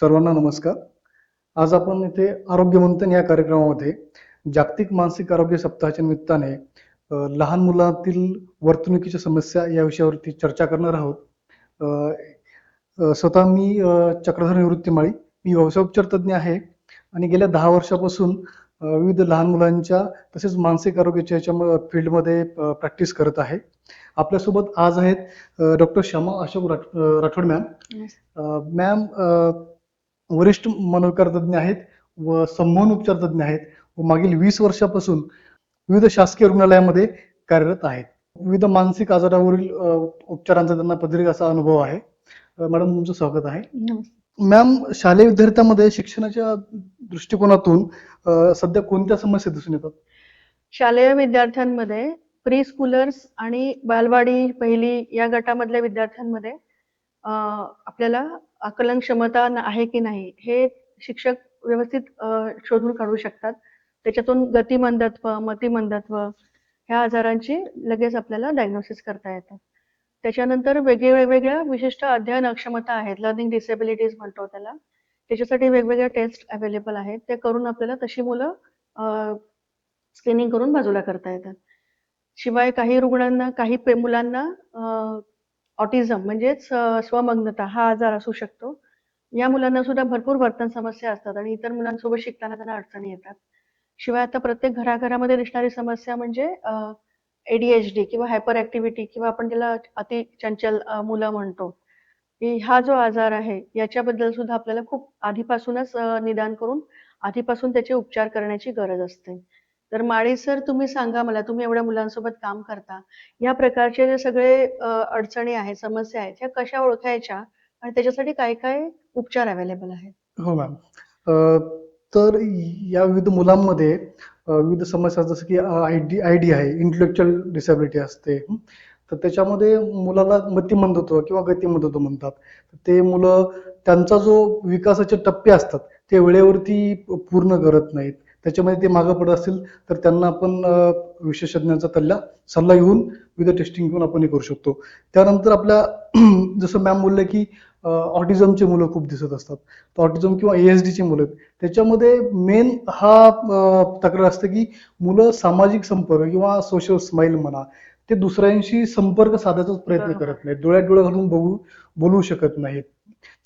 सर्वांना नमस्कार. आज आपण इथे आरोग्य मंथन या कार्यक्रमामध्ये जागतिक मानसिक आरोग्य सप्ताहाच्या निमित्ताने लहान मुलातील वर्तणुकीच्या समस्या या विषयावरती चर्चा करणार आहोत. स्वतः मी चक्रधर निवृत्ती माळी मी व्यवसायोपचार तज्ज्ञ आहे आणि गेल्या दहा वर्षापासून विविध लहान मुलांच्या तसेच मानसिक आरोग्याच्या याच्या फील्डमध्ये प्रॅक्टिस करत आहे. आपल्यासोबत आज आहेत doctor Shyama Ashok Rathod ma'am. Ma'am वरिष्ठ मनोविकार तज्ञ आहेत व संमोहन उपचार तज्ञ आहेत व मागील वीस वर्षापासून विविध शासकीय रुग्णालयामध्ये कार्यरत आहेत. विविध मानसिक आजारावरील उपचारांचा त्यांना पदरी असा अनुभव आहे. मॅडम तुमचं स्वागत आहे. मॅम शालेय विद्यार्थ्यांमध्ये शिक्षणाच्या दृष्टिकोनातून सध्या कोणत्या समस्या दिसून येतात? शालेय विद्यार्थ्यांमध्ये प्री स्कूलर्स आणि बालवाडी पहिली या गटामधल्या विद्यार्थ्यांमध्ये आपल्याला आकलन क्षमता आहे की नाही हे शिक्षक व्यवस्थित शोधून काढू शकतात. त्याच्यातून गतिमंदत्व मतिमंदत्व ह्या आजारांची लगेच आपल्याला डायग्नोसिस करता येतात त्याच्यानंतर वेगवेगळ्या विशिष्ट अध्ययन अक्षमता आहेत. लर्निंग डिसेबिलिटीज म्हणतो त्याला. त्याच्यासाठी वेगवेगळ्या टेस्ट अवेलेबल आहेत. ते करून आपल्याला तशी मुलं स्क्रीनिंग करून बाजूला करता येतात. शिवाय काही रुग्णांना काही पे- मुलांना ऑटिझम म्हणजेच स्वमग्नता हा आजार असू शकतो. या मुलांना सुद्धा भरपूर वर्तन समस्या असतात आणि इतर मुलांसोबत शिकताना त्यांना अडचणी येतात. शिवाय आता प्रत्येक घराघरामध्ये दिसणारी समस्या म्हणजे एडीएचडी किंवा हायपर ऍक्टिव्हिटी किंवा आपण त्याला अति चंचल मुलं म्हणतो. की हा जो आजार आहे याच्याबद्दल सुद्धा आपल्याला खूप आधीपासूनच निदान करून आधीपासून त्याचे उपचार करण्याची गरज असते. तर माळी सर तुम्ही सांगा मला तुम्ही एवढ्या मुलांसोबत काम करता या प्रकारचे जे सगळे अडचणी आहेत समस्या आहेत ह्या कशा ओळखायच्या आणि त्याच्यासाठी काय काय उपचार अवेलेबल आहेत? हो मॅम तर या विविध मुलांमध्ये विविध समस्या जसं की आय डी आय डी आहे इंटलेक्च्युअल डिसॅबिलिटी असते. तर त्याच्यामध्ये मुलाला मतिमंदत्व किंवा गतिमंदत्व म्हणतात. ते मुलं त्यांचा जो विकासाचे टप्पे असतात ते वेळेवरती पूर्ण करत नाहीत. त्याच्यामध्ये ते मागं पडत असतील तर त्यांना आपण विशेषज्ञांचा तल्ला सल्ला घेऊन विविध टेस्टिंग घेऊन आपण हे करू शकतो त्यानंतर आपल्या जसं मॅम बोलले की ऑटिझमचे मुलं खूप दिसत असतात तर ऑटिझम किंवा एएसडी ची मुलं. त्याच्यामध्ये मेन हा तक्रार असते की मुलं सामाजिक संपर्क किंवा सोशल स्माईल म्हणा ते दुसऱ्यांशी संपर्क साधायचा प्रयत्न. करत नाहीत डोळ्यात डोळे घालून बघू बोलू शकत नाहीत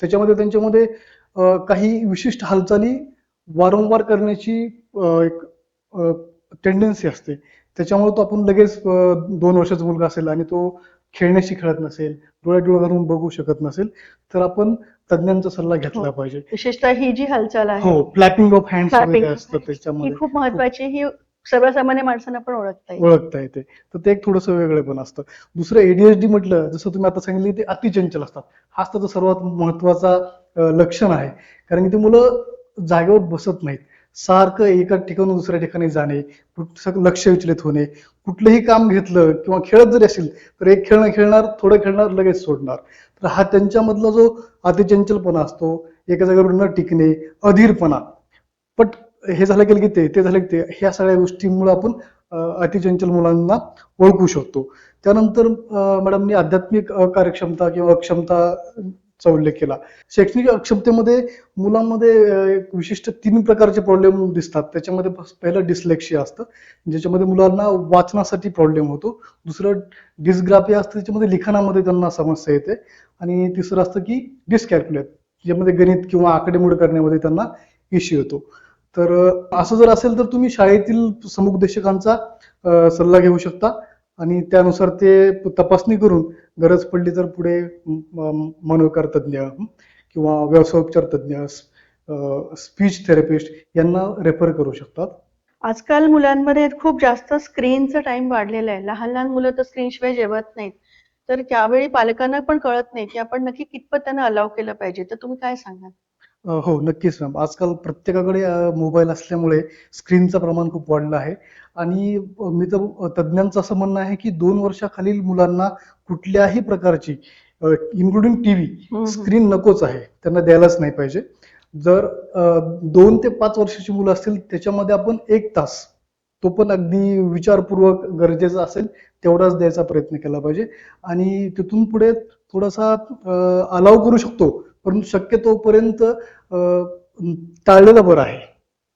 त्याच्यामध्ये त्यांच्यामध्ये काही विशिष्ट हालचाली वारंवार करण्याची एक टेंडन्सी असते. त्याच्यामुळे तो आपण लगेच दोन वर्षाचा मुलगा असेल आणि तो खेळण्याशी खेळत नसेल डोळ्यात डोळे घालून बघू शकत नसेल तर आपण तज्ञांचा सल्ला घेतला हो. पाहिजे. विशेषतः ही जी हालचाल आहे. हो फ्लॅपिंग ऑफ हँड्स Flapping वगैरे of असतं hands. त्याच्यामध्ये. ही खूप महत्वाची ही सर्वसामान्य माणसांना पण ओळखता ओळखता येते. तर ते एक थोडंसं वेगळं पण असतं. दुसरं एडीएचडी म्हटलं जसं तुम्ही आता सांगितले ते अतिचंचल असतात. हाच त्याचा सर्वात महत्त्वाचा लक्षण आहे. कारण की ती मुलं जागेवर बसत नाहीत. सारखं एका ठिकाणून दुसऱ्या ठिकाणी जाणे लक्ष विचलित होणे कुठलंही काम घेतलं किंवा खेळत जरी असेल तर एक खेळणं खेळणार थोडं खेळणार लगेच सोडणार. तर हा त्यांच्यामधला जो अतिचंचलपणा असतो एका जागेवर न टिकणे अधीरपणा पट हे झालं गेलं की ते ते झालं की ते ह्या सगळ्या गोष्टींमुळे आपण अतिचंचल मुलांना ओळखू शकतो. त्यानंतर मॅडमनी आध्यात्मिक कार्यक्षमता किंवा चा उल्लेख केला. शैक्षणिक अक्षमतेमध्ये मुलांमध्ये एक विशिष्ट तीन प्रकारचे प्रॉब्लेम दिसतात. त्याच्यामध्ये पहिलं डिस्लेक्शिया असतं. ज्याच्यामध्ये मुलांना वाचनासाठी प्रॉब्लेम होतो. दुसरं डिस्ग्राफिया असतं. त्याच्यामध्ये लिखाणामध्ये त्यांना समस्या येते. आणि तिसरं असतं की डिस्कॅल्क्युलेट ज्यामध्ये गणित किंवा आकडेमोड करण्यामध्ये त्यांना इश्यू येतो. तर असं जर असेल तर तुम्ही शाळेतील समुपदेशकांचा सल्ला घेऊ शकता. आणि त्यानुसार ते तपासणी करून गरज पडली तर पुढे मनोकार तज्ज्ञ किंवा व्यवसायोपचार तज्ज्ञ स्पीच थेरपिस्ट यांना रेफर करू शकतात. आजकाल मुलांमध्ये खूप जास्त स्क्रीनचा टाइम वाढलेला आहे. लहान लहान मुलं तर स्क्रीनशिवाय जेवत नाहीत. तर त्यावेळी पालकांना पण कळत नाही की आपण नक्की कितपत त्यांना अलाव केलं पाहिजे. तर तुम्ही काय सांगाल? हो नक्कीच मॅम आजकाल प्रत्येकाकडे मोबाईल असल्यामुळे स्क्रीनचं प्रमाण खूप वाढलं आहे. आणि मी तर तज्ज्ञांचं असं म्हणणं आहे की दोन वर्षाखालील मुलांना कुठल्याही प्रकारची इन्क्लुडिंग टीव्ही. स्क्रीन नकोच आहे. त्यांना द्यायलाच नाही पाहिजे. जर दोन ते पाच वर्षाची मुलं असतील त्याच्यामध्ये आपण एक तास तो पण अगदी विचारपूर्वक गरजेचा असेल तेवढाच द्यायचा प्रयत्न केला पाहिजे. आणि तिथून पुढे थोडासा अलाव करू शकतो. परंतु शक्यतोपर्यंत अ, टाळलेलं बरं आहे.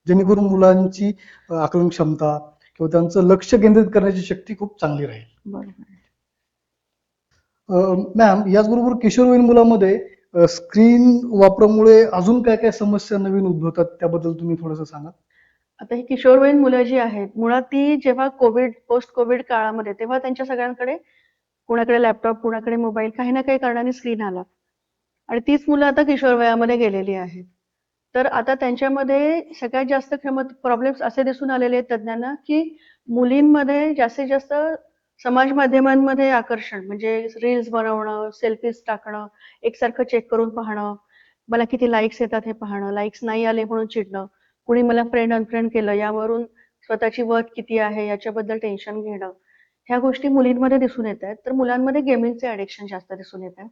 जेणेकरून मुलांची आकलन क्षमता किंवा त्यांचं लक्ष केंद्रित करण्याची शक्ती खूप चांगली राहील. मॅम याचबरोबर किशोरवयीन मुलामध्ये स्क्रीन वापरामुळे अजून काय काय समस्या नवीन उद्भवतात त्याबद्दल तुम्ही थोडंसं सांगा. आता ही किशोरवयीन मुलं जी आहेत मुळात ती जेव्हा कोविड पोस्ट कोविड काळामध्ये तेव्हा त्यांच्या सगळ्यांकडे कुणाकडे लॅपटॉप कुणाकडे मोबाईल काही ना काही कारणाने स्क्रीन आला. आणि तीच मुलं आता किशोर वयामध्ये गेलेली आहेत. तर आता त्यांच्यामध्ये सगळ्यात जास्त क्षमत प्रॉब्लेम्स असे दिसून आलेले आहेत तज्ज्ञांना की मुलींमध्ये जास्तीत जास्त समाज माध्यमांमध्ये आकर्षण म्हणजे रील्स बनवणं सेल्फीज टाकणं एकसारखं चेक करून पाहणं मला किती लाईक्स येतात हे पाहणं लाईक्स नाही आले म्हणून चिडणं कुणी मला फ्रेंड अनफ्रेंड केलं यावरून स्वतःची वर्थ किती आहे याच्याबद्दल टेन्शन घेणं ह्या गोष्टी मुलींमध्ये दिसून येत आहेत. तर मुलांमध्ये गेमिंगचे ॲडिक्शन जास्त दिसून येत आहे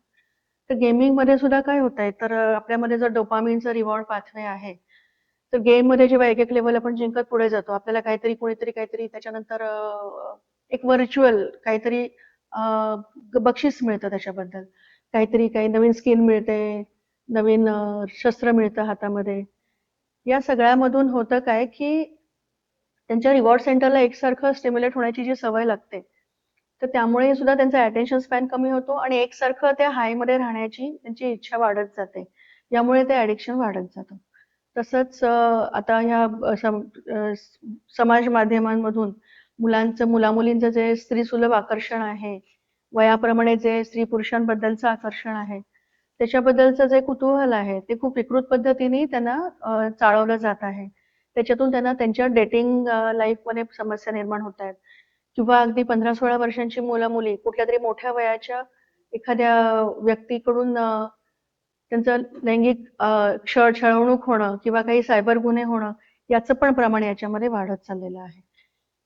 तर गेमिंगमध्ये सुद्धा काय होत आहे तर आपल्यामध्ये जर डोपामिनचं रिवॉर्ड पाथवे आहे तर गेममध्ये जेव्हा एक एक लेवल आपण जिंकत पुढे जातो आपल्याला काहीतरी कोणीतरी काहीतरी त्याच्यानंतर एक व्हर्च्युअल काहीतरी बक्षीस मिळतं त्याच्याबद्दल. काहीतरी काही नवीन स्किन मिळते नवीन शस्त्र मिळतं हातामध्ये. या सगळ्यामधून होतं काय की त्यांच्या रिवॉर्ड सेंटरला एकसारखं स्टिम्युलेट होण्याची जी सवय लागते तर त्यामुळे सुद्धा त्यांचा अटेन्शन स्पॅन कमी होतो आणि एकसारखं त्या हायमध्ये राहण्याची त्यांची इच्छा वाढत जाते. यामुळे ते ॲडिक्शन वाढत जातं. तसंच आता ह्या समाज माध्यमांमधून मुलांचं मुलामुलींचं जे स्त्रीसुलभ आकर्षण आहे वयाप्रमाणे जे स्त्री पुरुषांबद्दलचं आकर्षण आहे त्याच्याबद्दलचं जे कुतूहल आहे ते खूप विकृत पद्धतीने त्यांना चाळवलं जात आहे. त्याच्यातून त्यांना त्यांच्या डेटिंग लाईफमध्ये समस्या निर्माण होत आहेत. किंवा अगदी पंधरा सोळा वर्षांची मुलं मुली कुठल्या तरी मोठ्या वयाच्या एखाद्या व्यक्तीकडून त्यांचं लैंगिक क्षळ छळ छळवणूक होणं किंवा काही सायबर गुन्हे होणं याचं पण प्रमाण याच्यामध्ये वाढत चाललेलं आहे.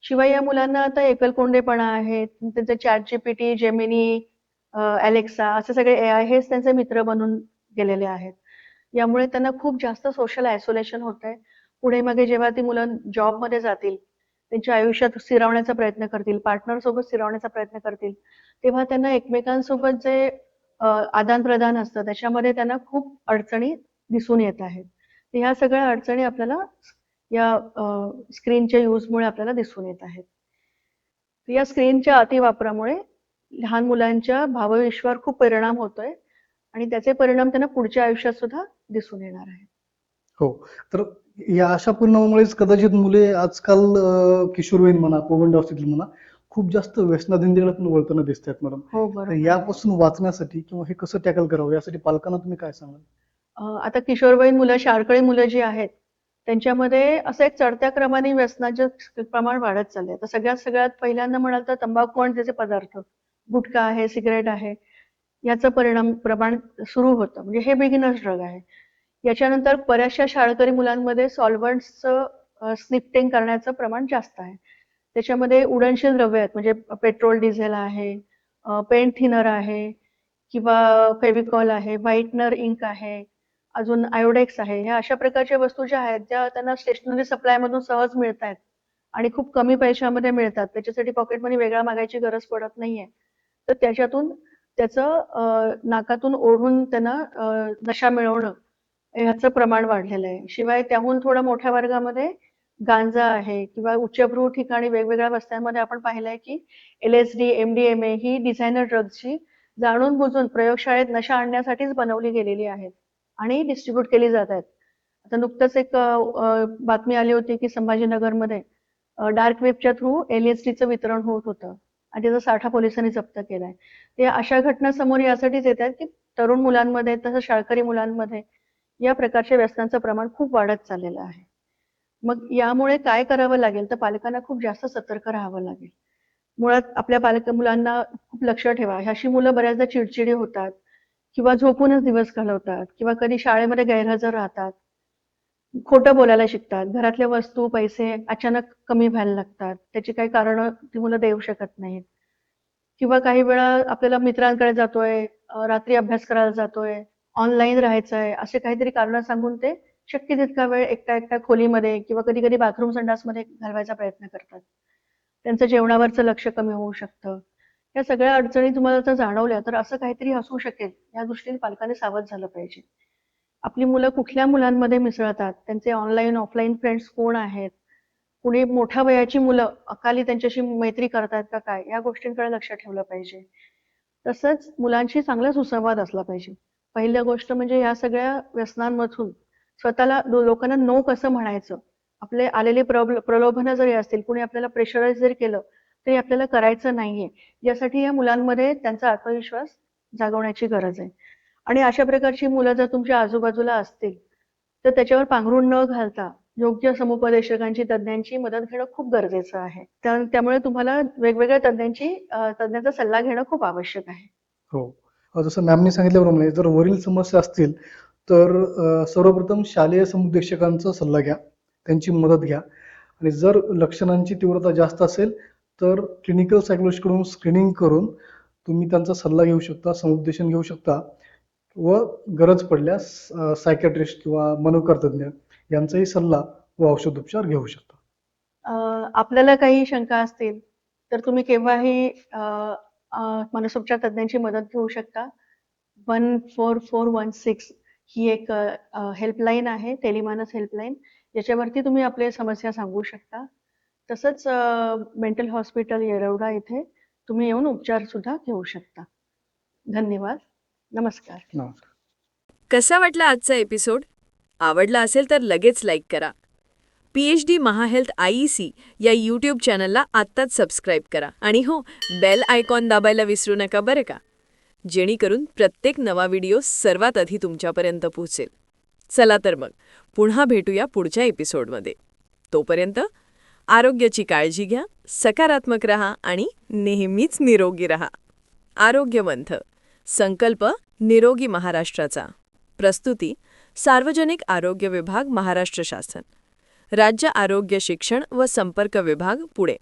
शिवाय या मुलांना आता एकलकोंडेपणा आहे त्यांचे चॅट जीपीटी जेमिनी अलेक्सा असे सगळे ए आय हेच त्यांचे मित्र बनून गेलेले आहेत. यामुळे त्यांना खूप जास्त सोशल आयसोलेशन होत आहे पुढे मागे जेव्हा ती मुलं जॉबमध्ये जातील त्यांच्या आयुष्यात स्थिरावण्याचा प्रयत्न करतील पार्टनर सोबत स्थिरावण्याचा प्रयत्न करतील. तेव्हा त्यांना एकमेकांसोबत जे आदान प्रदान असतं त्याच्यामध्ये त्यांना खूप अडचणी दिसून येत आहेत. ह्या सगळ्या अडचणी आपल्याला या स्क्रीनच्या यूजमुळे आपल्याला दिसून येत आहेत. या स्क्रीनच्या अतिवापरामुळे लहान मुलांच्या भावविश्वावर खूप परिणाम होतोय आणि त्याचे परिणाम त्यांना पुढच्या आयुष्यात सुद्धा दिसून येणार आहेत. हो. तर या अशा परिणामामुळेच कदाचित मुले आजकाल किशोरवयीन म्हणा पौगंडावस्थेतील म्हणा खूप जास्त व्यसनाधीनतेकडे पण वळताना दिसत आहेत मॅडम. हो तर बरोबर यापासून वाचण्यासाठी किंवा हे कसं टॅकल करावं यासाठी पालकांना तुम्ही काय सांगाल? अं, आता किशोरवयीन मुलं शाळकरी मुलं जी आहेत त्यांच्यामध्ये असं एक चढत्या क्रमाने व्यसनाचं प्रमाण वाढत चाललंय. तर सगळ्यात सगळ्यात पहिल्यांदा म्हणाल तर तंबाखू आणि त्याचे पदार्थ गुटखा आहे सिगरेट आहे याचं परिणाम प्रमाण सुरू होतं. म्हणजे हे बिगिनर्स ड्रग आहे. याच्यानंतर बऱ्याचशा शाळकरी मुलांमध्ये सॉल्व्हंट्सचं स्निपटिंग करण्याचं प्रमाण जास्त आहे. त्याच्यामध्ये उडनशील द्रव्य आहेत म्हणजे पेट्रोल डिझेल आहे पेंट थिनर आहे किंवा फेविकॉल आहे व्हाईटनर इंक आहे अजून आयोडेक्स आहे. ह्या अशा प्रकारच्या वस्तू ज्या आहेत त्या त्यांना स्टेशनरी सप्लायमधून सहज मिळत आहेत आणि खूप कमी पैशामध्ये मिळतात. त्याच्यासाठी पॉकेट मनी वेगळा मागायची गरज पडत नाहीये. तर त्याच्यातून त्याचं नाकातून ओढून त्यांना नशा मिळवणं ह्याचं प्रमाण वाढलेलं आहे. शिवाय त्याहून थोडं मोठ्या वर्गामध्ये गांजा आहे किंवा उच्चभ्रू ठिकाणी वेगवेगळ्या वस्त्यांमध्ये आपण पाहिलंय की L S D M D M A he designer ड्रग्सची जाणून बुजून प्रयोगशाळेत नशा आणण्यासाठीच बनवली गेलेली आहेत आणि डिस्ट्रीब्यूट केली जात आहेत. आता नुकतंच एक बातमी आली होती की संभाजीनगरमध्ये डार्क वेबच्या थ्रू एल एस डीचं वितरण होत होतं आणि त्याचा साठा पोलिसांनी जप्त केलाय. ते अशा घटना समोर यासाठीच येत आहेत की तरुण मुलांमध्ये तसंच शाळकरी मुलांमध्ये या प्रकारच्या व्यसनांचं प्रमाण खूप वाढत चाललेलं आहे. मग यामुळे काय करावं लागेल? तर पालकांना खूप जास्त सतर्क राहावं लागेल. मुळात आपल्या पालक मुलांना खूप लक्ष ठेवा. अशी मुलं बऱ्याचदा चिडचिडी होतात किंवा झोपूनच दिवस घालवतात किंवा कधी शाळेमध्ये गैरहजर राहतात. खोटं बोलायला शिकतात. घरातल्या वस्तू पैसे अचानक कमी व्हायला लागतात. त्याची काही कारण ती मुलं देऊ शकत नाहीत. किंवा काही वेळा आपल्याला मित्रांकडे जातोय रात्री अभ्यास करायला जातोय. ऑनलाईन राहायचं आहे असे काहीतरी कारण सांगून ते शक्य तितका वेळ एकट्या एकट्या खोलीमध्ये किंवा कधी कधी बाथरूम संडासमध्ये घालवायचा प्रयत्न करतात. त्यांचं जेवणावरचं लक्ष कमी होऊ शकतं. या सगळ्या अडचणी तुम्हाला जर जाणवल्या तर असं काहीतरी असू शकेल. या दृष्टीने पालकांनी सावध झालं पाहिजे. आपली मुलं कुठल्या मुलांमध्ये मिसळतात? त्यांचे ऑनलाईन ऑफलाईन फ्रेंड्स कोण आहेत? कुणी मोठ्या वयाची मुलं अकाली त्यांच्याशी मैत्री करतात का काय? या गोष्टींकडे लक्ष ठेवलं पाहिजे. तसंच मुलांशी चांगला सुसंवाद असला पाहिजे. पहिली गोष्ट म्हणजे या सगळ्या व्यसनांमधून स्वतःला लोकांना नो कसं म्हणायचं? आपले आलेले प्रब प्रलोभनं जरी असतील कुणी आपल्याला प्रेशराईज जरी केलं तरी आपल्याला करायचं नाहीये. यासाठी या मुलांमध्ये त्यांचा आत्मविश्वास जागवण्याची गरज आहे. आणि अशा प्रकारची मुलं जर तुमच्या आजूबाजूला असतील तर त्याच्यावर पांघरून न घालता योग्य समुपदेशकांची तज्ज्ञांची मदत घेणं खूप गरजेचं आहे. त्यामुळे तुम्हाला वेगवेगळ्या तज्ज्ञांची तज्ज्ञांचा सल्ला घेणं खूप आवश्यक आहे. हो. जसं मॅमने सांगितल्याप्रमाणे म्हणजे जर वरील समस्या असतील तर सर्वप्रथम शालेय समुपदेशकांचा सल्ला घ्या. त्यांची मदत घ्या. आणि जर लक्षणांची तीव्रता जास्त असेल तर क्लिनिकल सायकोलॉजीकडून स्क्रीनिंग करून तुम्ही त्यांचा सल्ला घेऊ शकता समुपदेशन घेऊ शकता. व गरज पडल्यास सायकॅट्रिस्ट किंवा मनोकर्तज्ञ यांचाही सल्ला व औषधोपचार घेऊ शकता. आपल्याला काही शंका असतील तर तुम्ही केव्हाही मनसोपचार तज्ज्ञांची मदत घेऊ शकता. One four four one six ही एक हेल्पलाईन आहे टेलिमानस हेल्पलाईन. याच्यावरती तुम्ही आपले समस्या सांगू शकता. तसंच मेंटल हॉस्पिटल येरवडा इथे तुम्ही येऊन उपचार सुद्धा घेऊ शकता. धन्यवाद. नमस्कार. नमस्कार. कसा वाटला आजचा एपिसोड? आवडला असेल तर लगेच लाईक करा. पी एच डी महाहेल्थ आय सी या यूट्यूब चॅनलला आत्ताच सबस्क्राईब करा. आणि हो बेल आयकॉन दाबायला विसरू नका बरं का? जेणेकरून प्रत्येक नवा व्हिडिओ सर्वात आधी तुमच्यापर्यंत पोहोचेल. चला तर मग पुन्हा भेटूया पुढच्या एपिसोडमध्ये तोपर्यंत आरोग्याची काळजी घ्या सकारात्मक रहा आणि नेहमीच निरोगी रहा. आरोग्यमंथ संकल्प निरोगी महाराष्ट्राचा. प्रस्तुती सार्वजनिक आरोग्य विभाग महाराष्ट्र शासन. राज्य आरोग्य शिक्षण व संपर्क विभाग पुणे.